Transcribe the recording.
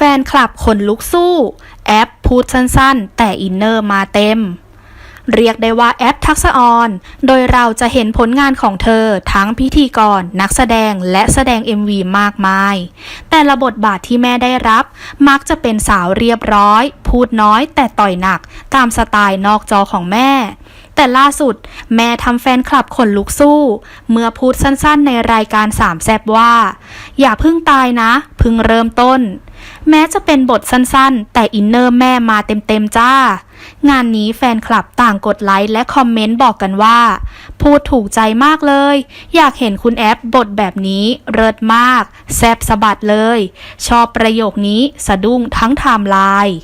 ฟนคลับคนลุกสู้ แอปพูดสั้นๆ แต่อินเนอร์มาเต็ม เรียกได้ว่าแอปทักษะออน โดยเราจะเห็นผลงานของเธอทั้งพิธีกร นักแสดงและแสดง MV มากมาย แต่ละบทบาทที่แม่ได้รับ มักจะเป็นสาวเรียบร้อย พูดน้อยแต่ต่อยหนัก ตามสไตล์นอกจอของแม่ แต่ล่าสุด แม่ทำแฟนคลับขนลุกสู้ เมื่อพูดสั้นๆในรายการสามแซบว่า อย่าเพิ่งตายนะ เพิ่งเริ่มต้น แม้จะเป็นบทสั้นๆ แต่อินเนอร์แม่มาเต็มๆจ้า งานนี้แฟนคลับต่างกดไลค์และคอมเมนต์บอกกันว่า พูดถูกใจมากเลย อยากเห็นคุณแอปบทแบบนี้เริดมาก แซบสะบัดเลย ชอบประโยคนี้สะดุ้งทั้งไทม์ไลน์